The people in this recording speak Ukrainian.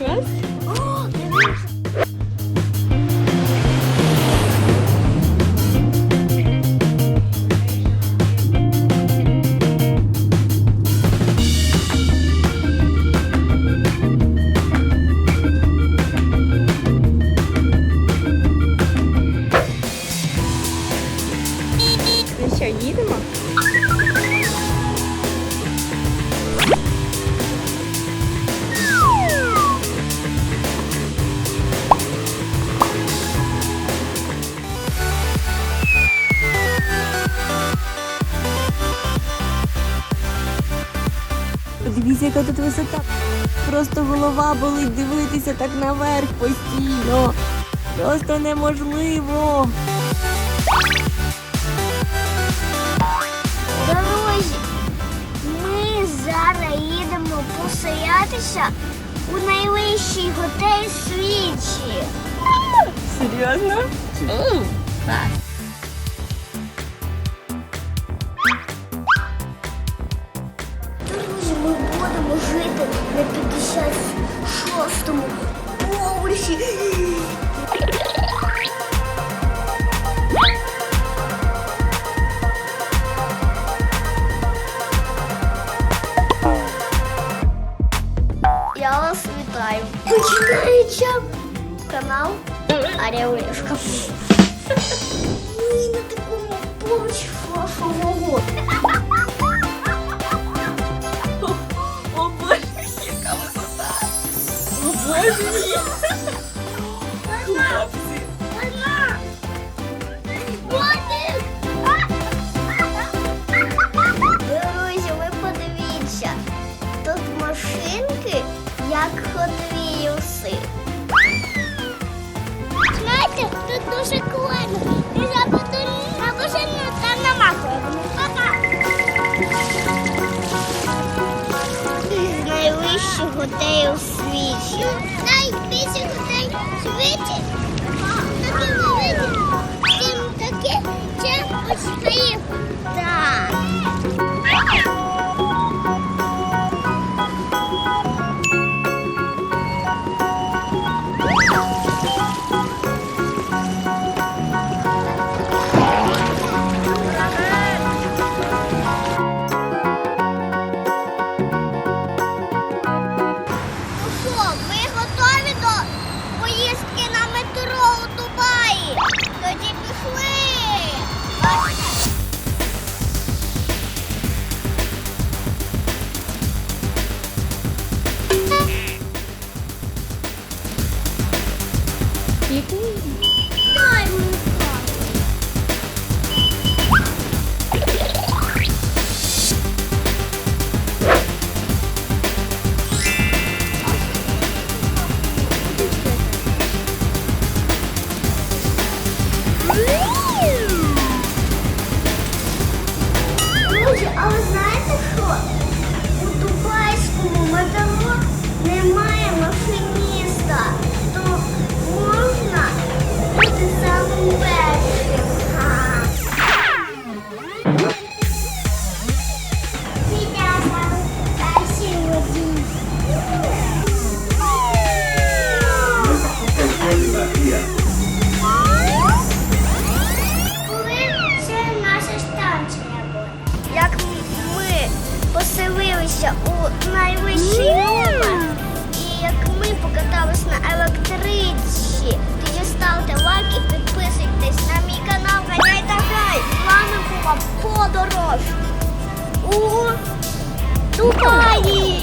Yes. Подивіться, яка тут висота. Просто голова болить дивитися так наверх постійно. Просто неможливо. Друзі, ми зараз їдемо поселятися у найвищий готель в світі. Серйозно? Друзі, на 56-му поверсі. Я вас вітаю. Починається канал Орел-Решка. Ми на такому поверсі флашового. Хлопці! Друзі, ви подивіться. Тут машинки, як ходвіюси. Знаєте, тут дуже класно. І забуду на машину та на макро. Пока. Найвищий готель у світі. Найвищий готель у поселилися у найвищий номер, і як ми покатались на електричці, тоді ставте лайк і підписуйтесь на мій канал Ганяй та Гай. З вами була подорож у Дубаї.